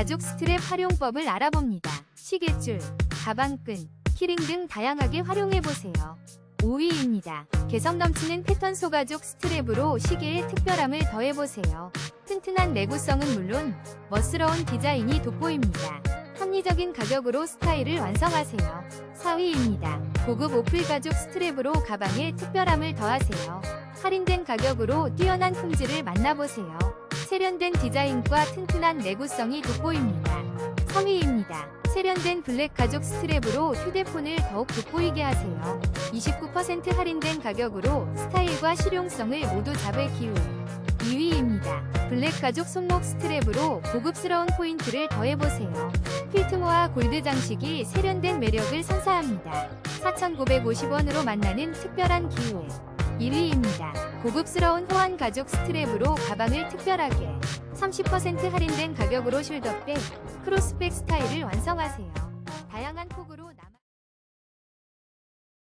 가죽 스트랩 활용법을 알아봅니다. 시계줄, 가방끈, 키링 등 다양하게 활용해보세요. 5위입니다. 개성 넘치는 패턴 소가죽 스트랩으로 시계에 특별함을 더해보세요. 튼튼한 내구성은 물론 멋스러운 디자인이 돋보입니다. 합리적인 가격으로 스타일을 완성하세요. 4위입니다. 고급 오플 가죽 스트랩으로 가방에 특별함을 더하세요. 할인된 가격으로 뛰어난 품질을 만나보세요. 세련된 디자인과 튼튼한 내구성이 돋보입니다. 3위입니다. 세련된 블랙 가죽 스트랩으로 휴대폰을 더욱 돋보이게 하세요. 29% 할인된 가격으로 스타일과 실용성을 모두 잡을 기회. 2위입니다. 블랙 가죽 손목 스트랩으로 고급스러운 포인트를 더해보세요. 필트모와 골드 장식이 세련된 매력을 선사합니다. 4,950원으로 만나는 특별한 기회. 1위입니다. 고급스러운 호환 가죽 스트랩으로 가방을 특별하게 30% 할인된 가격으로 숄더백, 크로스백 스타일을 완성하세요.